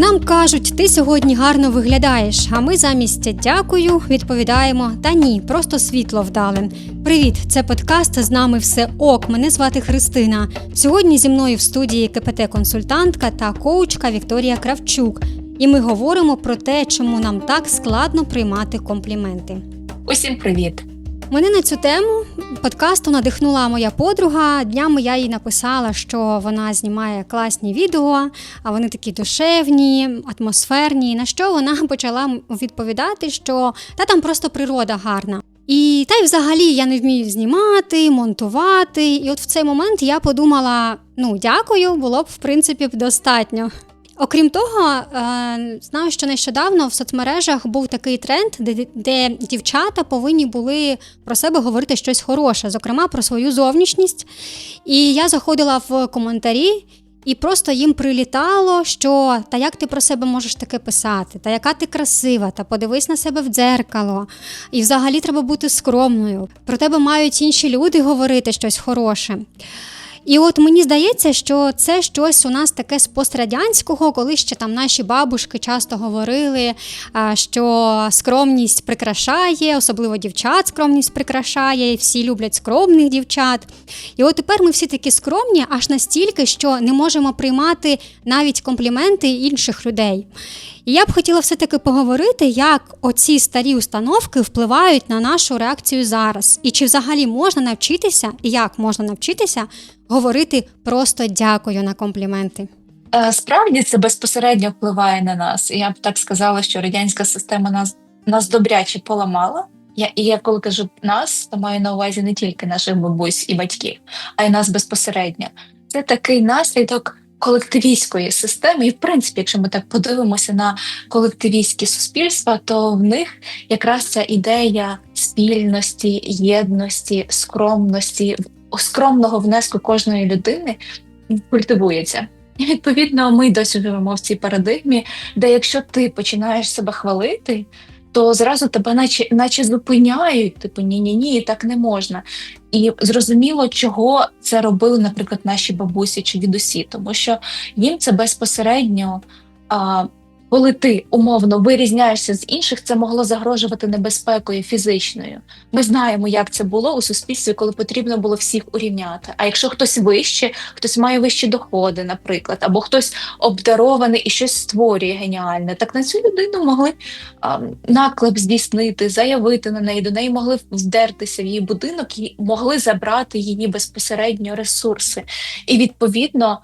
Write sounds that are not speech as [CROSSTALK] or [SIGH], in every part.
Нам кажуть, ти сьогодні гарно виглядаєш, а ми замість дякую відповідаємо: та ні, просто світло вдали. Привіт, це подкаст з нами все ок. Мене звати Христина. Сьогодні зі мною в студії КПТ-консультантка та коучка Вікторія Кравчук. І ми говоримо про те, чому нам так складно приймати компліменти. Усім привіт! Мене на цю тему подкасту надихнула моя подруга. Днями я їй написала, що вона знімає класні відео, а вони такі душевні, атмосферні. На що вона [LAUGHS] почала відповідати, що та там просто природа гарна. І та й взагалі я не вмію знімати, монтувати. І от в цей момент я подумала: ну дякую, було б в принципі достатньо. Окрім того, е, знаю, що нещодавно в соцмережах був такий тренд, де, де дівчата повинні були про себе говорити щось хороше, зокрема про свою зовнішність. І я заходила в коментарі. І просто їм прилітало, що та як ти про себе можеш таке писати, та яка ти красива, та подивись на себе в дзеркало. І взагалі треба бути скромною. Про тебе мають інші люди говорити щось хороше. І от мені здається, що це щось у нас таке з пострадянського, коли ще там наші бабушки часто говорили, що скромність прикрашає, особливо дівчат скромність прикрашає, і всі люблять скромних дівчат. І от тепер ми всі такі скромні, аж настільки, що не можемо приймати навіть компліменти інших людей. І я б хотіла все-таки поговорити, як оці старі установки впливають на нашу реакцію зараз, і чи взагалі можна навчитися, і як можна навчитися говорити просто дякую на компліменти. Е, справді це безпосередньо впливає на нас. Я б так сказала, що радянська система нас нас добряче поламала. Я і я коли кажу нас, то маю на увазі не тільки наших бабусь і батьків, а й нас безпосередньо. Це такий наслідок колективістської системи, і в принципі, якщо ми так подивимося на колективістські суспільства, то в них якраз ця ідея спільності, єдності, скромності, скромного внеску кожної людини культивується. І відповідно, ми досі живемо в цій парадигмі, де якщо ти починаєш себе хвалити, то зразу тебе, наче наче зупиняють, типу ні, ні, ні, так не можна. І зрозуміло, чого це робили, наприклад, наші бабусі чи дідусі, тому що їм це безпосередньо. А, коли ти умовно вирізняєшся з інших, це могло загрожувати небезпекою фізичною. Ми знаємо, як це було у суспільстві, коли потрібно було всіх урівняти. А якщо хтось вище, хтось має вищі доходи, наприклад, або хтось обдарований і щось створює геніальне, так на цю людину могли а, наклеп здійснити, заявити на неї, до неї могли вдертися в її будинок і могли забрати її безпосередньо ресурси. І відповідно,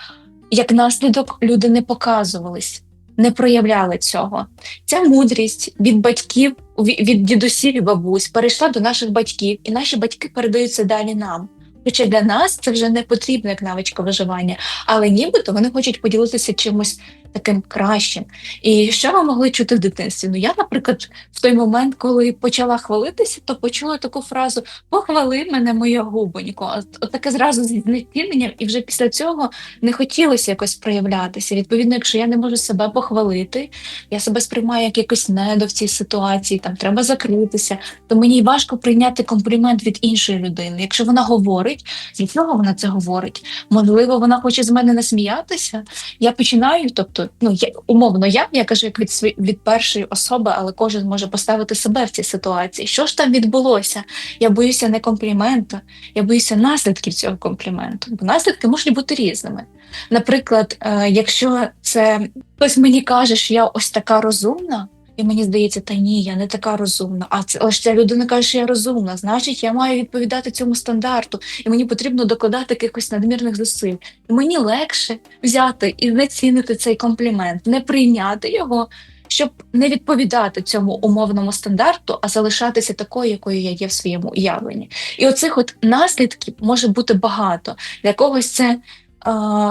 як наслідок, люди не показувались не проявляли цього. Ця мудрість від батьків, від дідусів і бабусь перейшла до наших батьків, і наші батьки передаються далі нам. Хоча для нас це вже не потрібно як навичка виживання, але нібито вони хочуть поділитися чимось таким кращим. І що ви могли чути в дитинстві? Ну я, наприклад, в той момент, коли почала хвалитися, то почула таку фразу Похвали мене, моя губонько. От, таке зразу з знеціненням, і вже після цього не хотілося якось проявлятися. Відповідно, якщо я не можу себе похвалити, я себе сприймаю як якось недо в цій ситуації, там треба закритися, то мені важко прийняти комплімент від іншої людини. Якщо вона говорить, від чого вона це говорить? Можливо, вона хоче з мене насміятися. Я починаю, тобто ну я умовно я я кажу як від від першої особи, але кожен може поставити себе в цій ситуації. Що ж там відбулося? Я боюся не компліменту, я боюся наслідків цього компліменту, бо наслідки можуть бути різними. Наприклад, е, якщо це хтось мені каже, що я ось така розумна. І мені здається, та ні, я не така розумна. А це ось ця людина каже, що я розумна. Значить, я маю відповідати цьому стандарту, і мені потрібно докладати якихось надмірних зусиль. І мені легше взяти і знецінити цей комплімент, не прийняти його, щоб не відповідати цьому умовному стандарту, а залишатися такою, якою я є в своєму уявленні. І оцих от наслідків може бути багато. Для когось це е,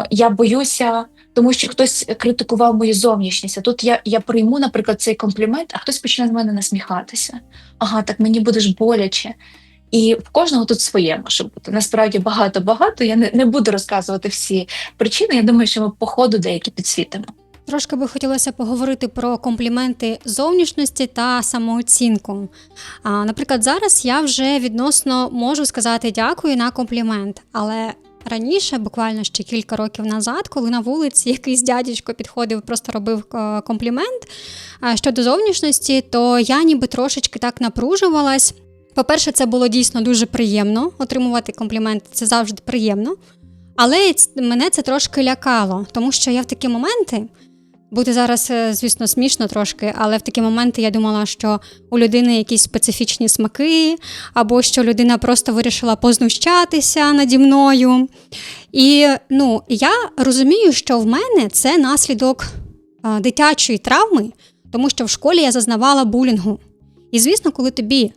я боюся тому що хтось критикував мою зовнішність. А Тут я я прийму, наприклад, цей комплімент, а хтось почне з мене насміхатися. Ага, так мені будеш боляче. І в кожного тут своє може бути. Насправді багато-багато. Я не, не буду розказувати всі причини. Я думаю, що ми по ходу деякі підсвітимо. Трошки би хотілося поговорити про компліменти зовнішності та самооцінку. А, Наприклад, зараз я вже відносно можу сказати дякую на комплімент, але раніше, буквально ще кілька років назад, коли на вулиці якийсь дядечко підходив, просто робив е, комплімент е, щодо зовнішності, то я ніби трошечки так напружувалась. По-перше, це було дійсно дуже приємно отримувати компліменти, це завжди приємно. Але мене це трошки лякало, тому що я в такі моменти. Буде зараз, е, звісно, смішно трошки, але в такі моменти я думала, що у людини якісь специфічні смаки, або що людина просто вирішила познущатися наді мною. І ну, я розумію, що в мене це наслідок дитячої травми, тому що в школі я зазнавала булінгу. І звісно, коли тобі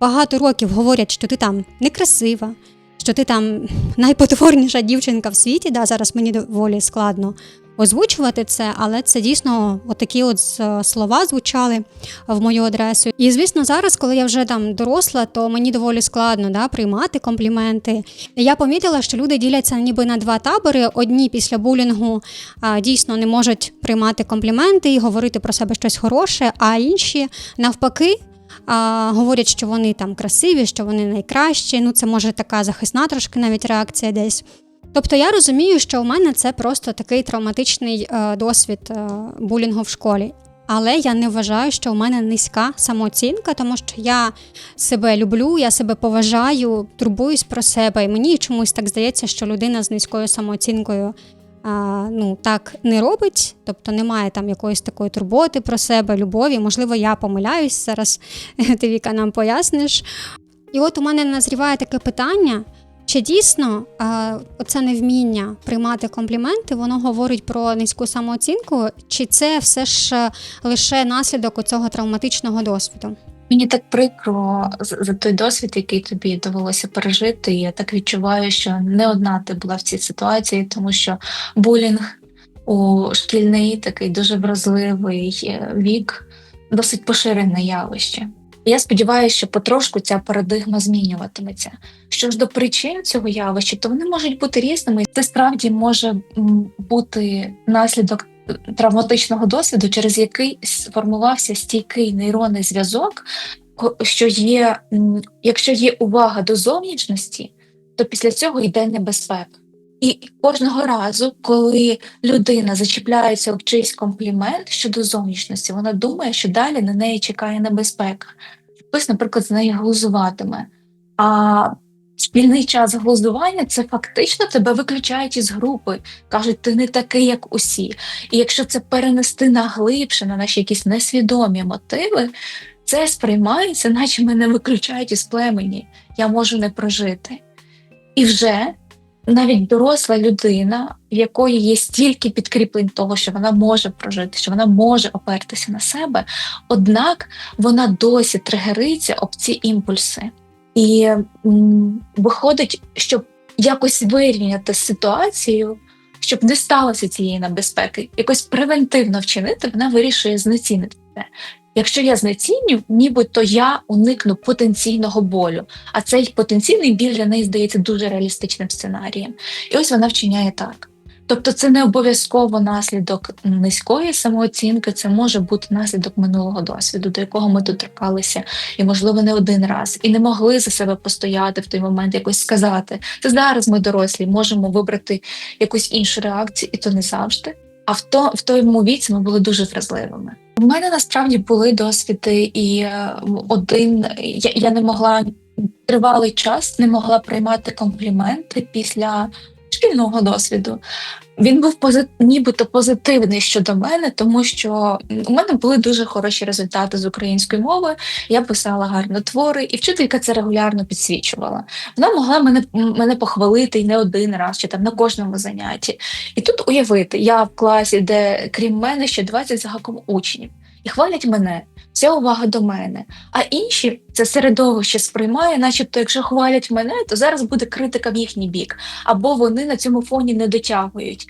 багато років говорять, що ти там некрасива, що ти там найпотворніша дівчинка в світі, да, зараз мені доволі складно озвучувати це, але це дійсно отакі от слова звучали в мою адресу. І звісно, зараз, коли я вже там доросла, то мені доволі складно да, приймати компліменти. Я помітила, що люди діляться ніби на два табори. Одні після булінгу а, дійсно не можуть приймати компліменти і говорити про себе щось хороше, а інші навпаки. А, говорять, що вони там красиві, що вони найкращі. Ну, це може така захисна трошки навіть реакція десь. Тобто я розумію, що у мене це просто такий травматичний е, досвід е, булінгу в школі. Але я не вважаю, що у мене низька самооцінка, тому що я себе люблю, я себе поважаю, турбуюсь про себе. І мені чомусь так здається, що людина з низькою самооцінкою а, ну, так не робить, тобто немає там якоїсь такої турботи про себе, любові. Можливо, я помиляюсь зараз. [LAUGHS] Ти Віка нам поясниш. І от у мене назріває таке питання. Чи дійсно е, оце невміння приймати компліменти, воно говорить про низьку самооцінку, чи це все ж е, лише наслідок цього травматичного досвіду? Мені так прикро за той досвід, який тобі довелося пережити. Я так відчуваю, що не одна ти була в цій ситуації, тому що булінг у шкільний такий дуже вразливий е, вік, досить поширене явище. Я сподіваюся, що потрошку ця парадигма змінюватиметься. Що ж до причин цього явища, то вони можуть бути різними. Це справді може бути наслідок е, травматичного досвіду, через який сформувався стійкий нейронний зв'язок, що є, якщо є увага до зовнішності, то після цього йде небезпека. І кожного разу, коли людина зачіпляється об чийсь комплімент щодо зовнішності, вона думає, що далі на неї чекає небезпека. Хтось, наприклад, з неї глузуватиме. А спільний час глузування це фактично тебе виключають із групи. Кажуть, ти не такий, як усі. І якщо це перенести на глибше, на наші якісь несвідомі мотиви, це сприймається, наче мене виключають із племені. Я можу не прожити. І вже навіть доросла людина, в якої є стільки підкріплень того, що вона може прожити, що вона може опертися на себе, однак вона досі тригериться об ці імпульси. І м, виходить, щоб якось вирівняти ситуацію, щоб не сталося цієї небезпеки, якось превентивно вчинити, вона вирішує знецінити це. Якщо я знеціню, нібито я уникну потенційного болю, а цей потенційний біль для неї здається дуже реалістичним сценарієм. І ось вона вчиняє так. Тобто, це не обов'язково наслідок низької самооцінки, це може бути наслідок минулого досвіду, до якого ми доторкалися, і, можливо, не один раз, і не могли за себе постояти в той момент, якось сказати. Це зараз ми дорослі, можемо вибрати якусь іншу реакцію, і то не завжди. А в то в тому віці ми були дуже вразливими. У мене насправді були досвіди, і е, один я, я не могла тривалий час не могла приймати компліменти після шкільного досвіду. Він був позит... нібито позитивний щодо мене, тому що у мене були дуже хороші результати з української мови. Я писала гарно твори, і вчителька це регулярно підсвічувала. Вона могла мене мене похвалити і не один раз, чи там на кожному занятті. І тут уявити, я в класі, де крім мене ще 20 з гаком учнів, і хвалять мене. Вся увага до мене. А інші це середовище сприймає, начебто, якщо хвалять мене, то зараз буде критика в їхній бік, або вони на цьому фоні не дотягують.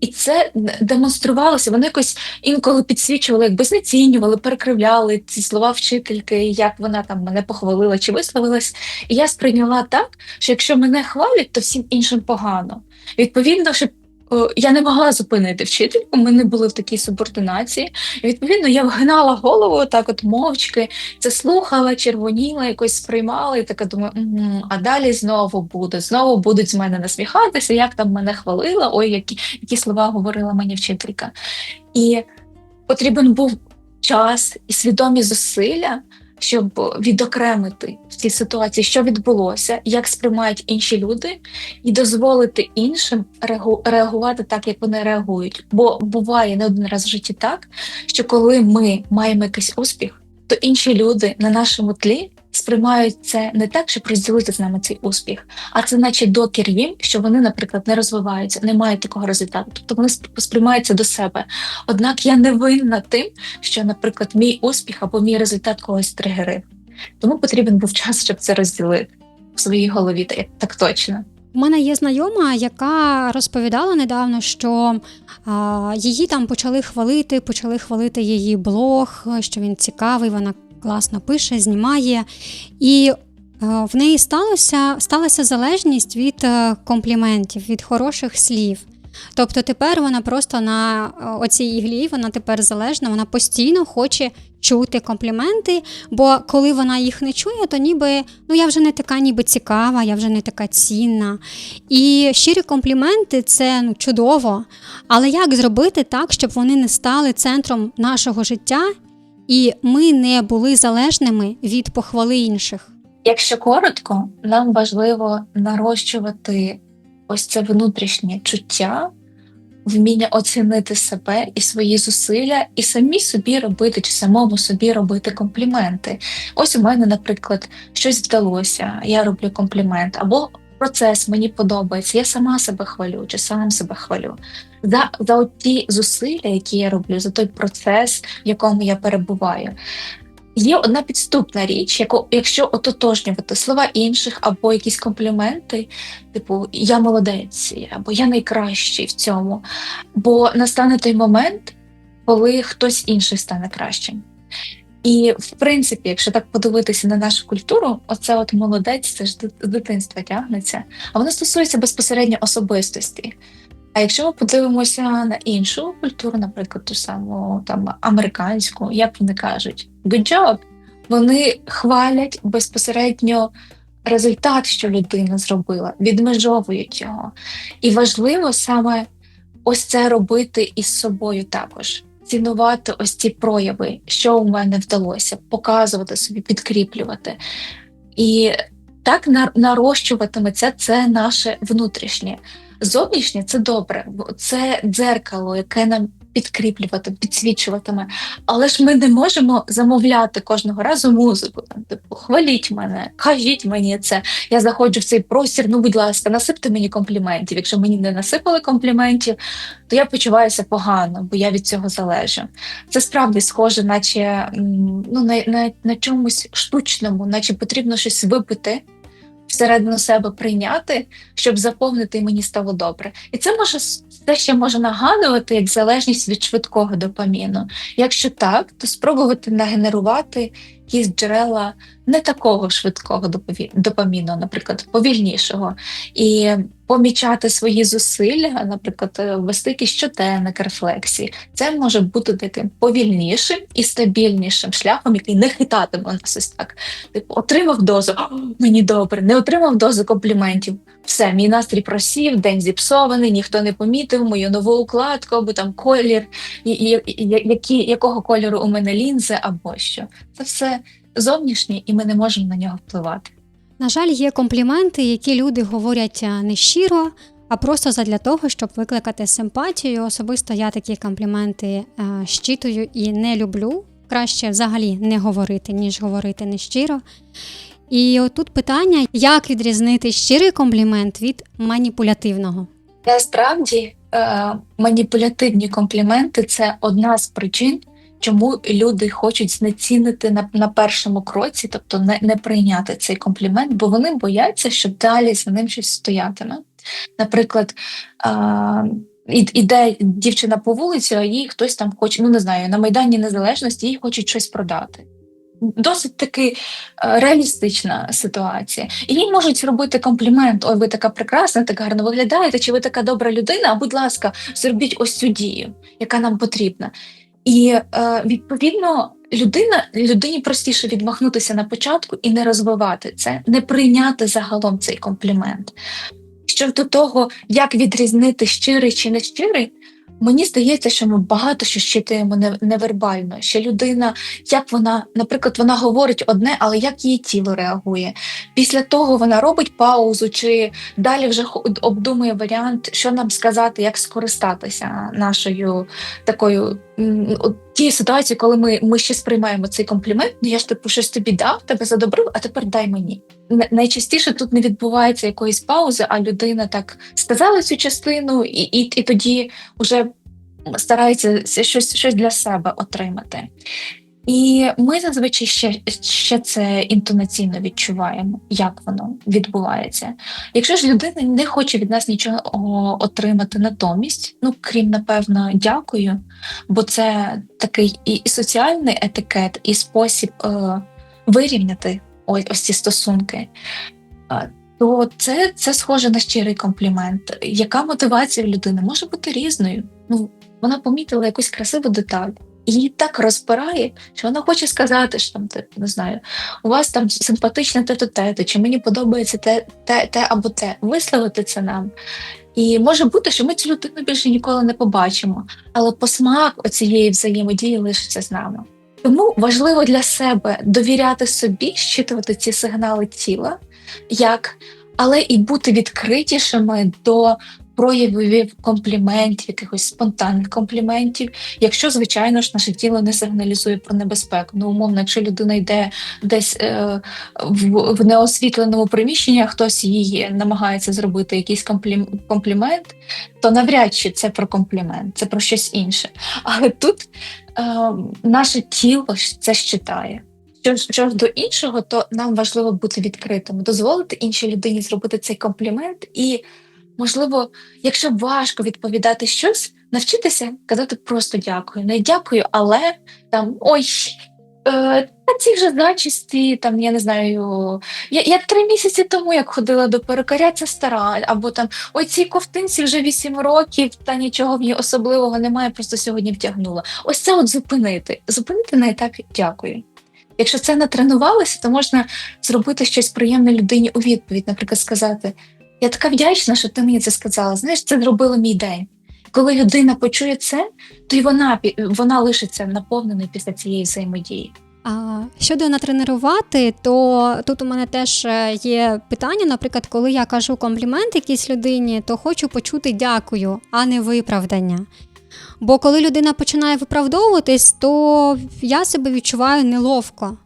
І це демонструвалося. Вони якось інколи підсвічували, якби знецінювали, перекривляли ці слова вчительки, як вона там мене похвалила чи висловилась. І я сприйняла так, що якщо мене хвалять, то всім іншим погано. Відповідно, щоб Я не могла зупинити вчительку, ми не були в такій субординації. І, відповідно, я вгинала голову так, от мовчки, це слухала, червоніла, якось сприймала, і така думаю, «Мгм, а далі знову буде, знову будуть з мене насміхатися, як там мене хвалила, ой, які, які слова говорила мені вчителька. І потрібен був час і свідомі зусилля, щоб відокремити в цій ситуації, що відбулося, як сприймають інші люди, і дозволити іншим реагувати так, як вони реагують. Бо буває не один раз в житті так, що коли ми маємо якийсь успіх, то інші люди на нашому тлі сприймають це не так, щоб розділити з нами цей успіх, а це наче докір їм, що вони, наприклад, не розвиваються, не мають такого результату. Тобто вони сп- сприймають це до себе. Однак я не винна тим, що, наприклад, мій успіх або мій результат когось тригерив. Тому потрібен був час, щоб це розділити в своїй голові. Так точно. У мене є знайома, яка розповідала недавно, що а, її там почали хвалити, почали хвалити її блог, що він цікавий, вона класно пише, знімає. І е, в неї сталося, сталася залежність від е, компліментів, від хороших слів. Тобто тепер вона просто на е, оцій іглі, вона тепер залежна, вона постійно хоче чути компліменти, бо коли вона їх не чує, то ніби ну я вже не така ніби цікава, я вже не така цінна. І щирі компліменти це ну, чудово. Але як зробити так, щоб вони не стали центром нашого життя, і ми не були залежними від похвали інших? Якщо коротко, нам важливо нарощувати ось це внутрішнє чуття, вміння оцінити себе і свої зусилля, і самі собі робити чи самому собі робити компліменти. Ось у мене, наприклад, щось вдалося, я роблю комплімент, або процес мені подобається, я сама себе хвалю чи сам себе хвалю. За, за ті зусилля, які я роблю, за той процес, в якому я перебуваю. Є одна підступна річ, яку, якщо ототожнювати слова інших або якісь компліменти, типу я молодець, або я найкращий в цьому. Бо настане той момент, коли хтось інший стане кращим. І, в принципі, якщо так подивитися на нашу культуру, оце от молодець, це ж з дитинства тягнеться, а воно стосується безпосередньо особистості. А якщо ми подивимося на іншу культуру, наприклад, ту саму там американську, як вони кажуть, good job, вони хвалять безпосередньо результат, що людина зробила, відмежовують його. І важливо саме ось це робити із собою також. Цінувати ось ці прояви, що у мене вдалося, показувати собі, підкріплювати. І так нарощуватиметься це наше внутрішнє. Зовнішнє це добре, це дзеркало, яке нам підкріплювати, підсвічуватиме. Але ж ми не можемо замовляти кожного разу музику. Там, типу, хваліть мене, кажіть мені це. Я заходжу в цей простір. Ну, будь ласка, насипте мені компліментів. Якщо мені не насипали компліментів, то я почуваюся погано, бо я від цього залежу. Це справді схоже, наче ну, на, на, на чомусь штучному, наче потрібно щось випити. Всередину себе прийняти, щоб заповнити і мені стало добре. І це може це ще може нагадувати як залежність від швидкого допаміну. Якщо так, то спробувати нагенерувати якісь джерела не такого швидкого допаміну, наприклад, повільнішого, і помічати свої зусилля, наприклад, е, вести якийсь щоденник рефлексії. Це може бути таким повільнішим і стабільнішим шляхом, який не хитатиме нас ось так. Типу, отримав дозу, мені добре, не отримав дозу компліментів. Все, мій настрій просів, день зіпсований, ніхто не помітив мою нову укладку, або там колір, і, і, і- які, якого кольору у мене лінзи, або що. Це все зовнішнє, і ми не можемо на нього впливати. На жаль, є компліменти, які люди говорять е, не щиро, а просто задля того, щоб викликати симпатію. Особисто я такі компліменти е, щитую і не люблю. Краще взагалі не говорити, ніж говорити нещиро. І отут питання: як відрізнити щирий комплімент від маніпулятивного? Насправді е, маніпулятивні компліменти це одна з причин, чому люди хочуть знецінити на, на першому кроці, тобто не, не прийняти цей комплімент, бо вони бояться, що далі за ним щось стоятиме. Наприклад, і- іде дівчина по вулиці, а їй хтось там хоче, ну не знаю, на Майдані Незалежності їй хочуть щось продати. досить таки е, реалістична ситуація. І їй можуть зробити комплімент: ой, ви така прекрасна, так гарно виглядаєте, чи ви така добра людина? А будь ласка, зробіть ось цю дію, яка нам потрібна. І е, відповідно людина людині простіше відмахнутися на початку і не розвивати це, не прийняти загалом цей комплімент. Щодо того, як відрізнити щирий чи не щирий, мені здається, що ми багато що щитуємо невербально. Що людина, як вона, наприклад, вона говорить одне, але як її тіло реагує. Після того вона робить паузу, чи далі вже обдумує варіант, що нам сказати, як скористатися нашою такою от тієї ситуації, коли ми, ми ще сприймаємо цей комплімент. Ну я ж типу щось тобі дав, тебе задобрив, а тепер дай мені. Найчастіше тут не відбувається якоїсь паузи, а людина так сказала цю частину, і, і, і тоді вже старається щось, щось для себе отримати. І ми зазвичай ще, ще це інтонаційно відчуваємо, як воно відбувається. Якщо ж людина не хоче від нас нічого отримати натомість, ну крім напевно, дякую, бо це такий і, соціальний етикет, і спосіб е, вирівняти ось, ось ці стосунки. е, То це, це схоже на щирий комплімент. Яка мотивація в людини може бути різною? Ну, вона помітила якусь красиву деталь. Її так розпирає, що вона хоче сказати, що там, не знаю, у вас там симпатичне те-то те, чи мені подобається те, те, те або те. Висловити це нам. І може бути, що ми цю людину більше ніколи не побачимо, але посмак оцієї взаємодії лишиться з нами. Тому важливо для себе довіряти собі, щитувати ці сигнали тіла, як, але і бути відкритішими до проявів компліментів, якихось спонтанних компліментів, якщо, звичайно ж, наше тіло не сигналізує про небезпеку. Ну, умовно, якщо людина йде десь е, в, в неосвітленому приміщенні, а хтось їй намагається зробити якийсь комплім, комплімент, то навряд чи це про комплімент, це про щось інше. Але тут е, наше тіло це щитає. Що ж до іншого, то нам важливо бути відкритими, дозволити іншій людині зробити цей комплімент і можливо, якщо важко відповідати щось, навчитися казати просто дякую. Не дякую, але там ой. Е, та ці вже зачісті, там я не знаю. Я, я три місяці тому, як ходила до перукаря, це стара, або там ой, цій ковтинці вже вісім років, та нічого в ній особливого немає, просто сьогодні втягнула. Ось це от зупинити. Зупинити на етапі дякую. Якщо це не тренувалося, то можна зробити щось приємне людині у відповідь, наприклад, сказати: Я така вдячна, що ти мені це сказала. Знаєш, це зробило мій день. Коли людина почує це, то й вона вона лишиться наповненою після цієї взаємодії. А щодо натренувати, то тут у мене теж е, є питання. Наприклад, коли я кажу комплімент якійсь людині, то хочу почути дякую, а не виправдання. Бо коли людина починає виправдовуватись, то я себе відчуваю неловко.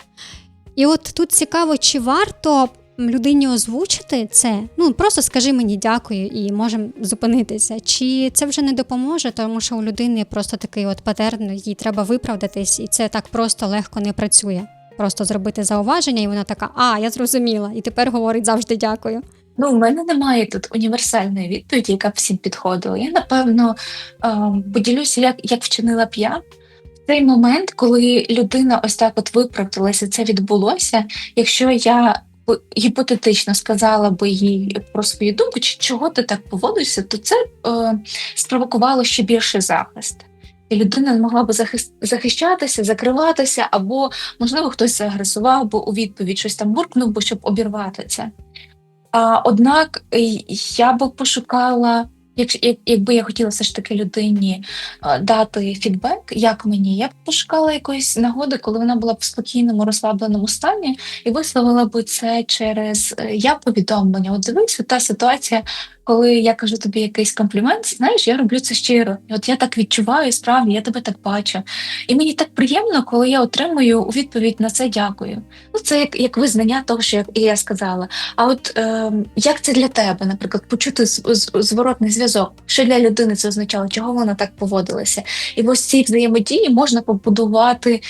І от тут цікаво, чи варто людині озвучити це? Ну просто скажи мені дякую і можемо зупинитися. Чи це вже не допоможе, тому що у людини просто такий от патерн, їй треба виправдатись, і це так просто легко не працює. Просто зробити зауваження, і вона така: А, я зрозуміла, і тепер говорить завжди дякую. Ну, у мене немає тут універсальної відповіді, яка б всім підходила. Я напевно ем, поділюся, як, як вчинила б я. В цей момент, коли людина ось так от виправдалася, це відбулося. Якщо я гіпотетично сказала би їй про свою думку, чи чого ти так поводишся, то це е, спровокувало ще більший захист. І людина могла би захищатися, закриватися, або, можливо, хтось заагресував, би у відповідь щось там буркнув би, щоб обірвати це. А, однак я би пошукала, як, як, якби я хотіла все ж таки людині дати фідбек, як мені, я б пошукала якоїсь нагоди, коли вона була в спокійному, розслабленому стані, і висловила би це через е, я повідомлення. От дивись, та ситуація, коли я кажу тобі якийсь комплімент, знаєш, я роблю це щиро. І от я так відчуваю, справді, я тебе так бачу. І мені так приємно, коли я отримую у відповідь на це дякую. Ну, це як, як визнання того, що я, я сказала. А от е, як це для тебе, наприклад, почути з- з- зворотний зв'язок? Що для людини це означало, чого вона так поводилася? І ось цій взаємодії можна побудувати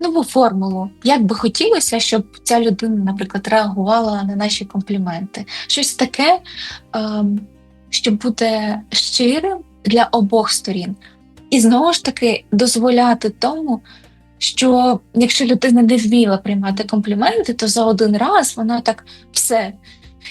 нову формулу. Як би хотілося, щоб ця людина, наприклад, реагувала на наші компліменти. Щось таке, е, що буде щирим для обох сторін. І знову ж таки дозволяти тому, що якщо людина не вміла приймати компліменти, то за один раз вона так все.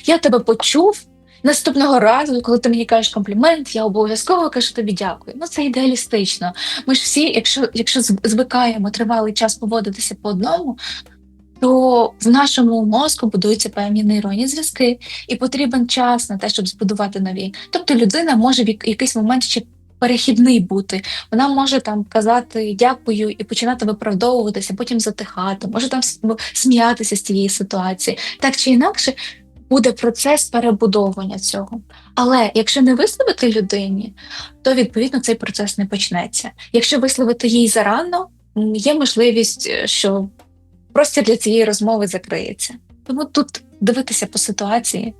Я тебе почув. Наступного разу, коли ти мені кажеш комплімент, я обов'язково кажу тобі дякую. Ну це ідеалістично. Ми ж всі, якщо, якщо звикаємо тривалий час поводитися по одному, то в нашому мозку будуються певні нейронні зв'язки, і потрібен час на те, щоб збудувати нові. Тобто людина може в якийсь момент ще перехідний бути. Вона може там казати дякую і починати виправдовуватися, потім затихати, може там сміятися з цієї ситуації. Так чи інакше буде процес перебудовування цього. Але якщо не висловити людині, то відповідно цей процес не почнеться. Якщо висловити їй зарано, є можливість, е, що простір для цієї розмови закриється. Тому тут дивитися по ситуації,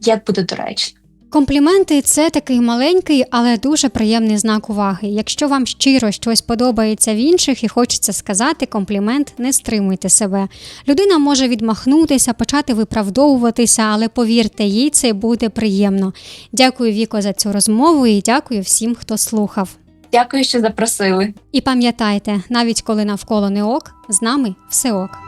як буде доречно. Компліменти це такий маленький, але дуже приємний знак уваги. Якщо вам щиро щось подобається в інших і хочеться сказати комплімент, не стримуйте себе. Людина може відмахнутися, почати виправдовуватися, але повірте, їй це буде приємно. Дякую, Віко, за цю розмову і дякую всім, хто слухав. Дякую, що запросили. І пам'ятайте, навіть коли навколо не ок, з нами все ок.